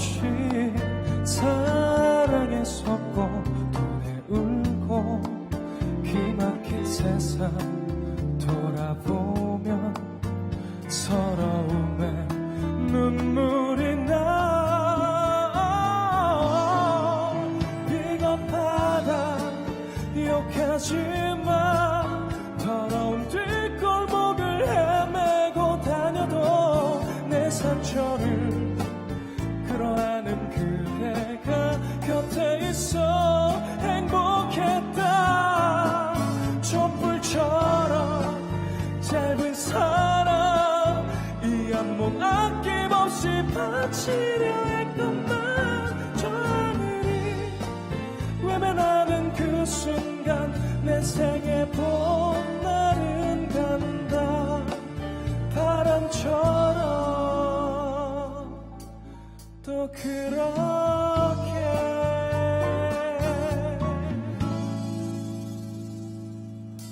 없이 사랑에 속고 돈에 울고 기막힌 세상 돌아보면 서러움에 눈물이 나. 비겁하다 욕하지마 더러운 뒷골목을 헤매고 다녀도 내 상처를 그대가 곁에 있어 행복했다. 촛불처럼 짧은 사랑 이 한몸 아낌없이 바치려 또 그런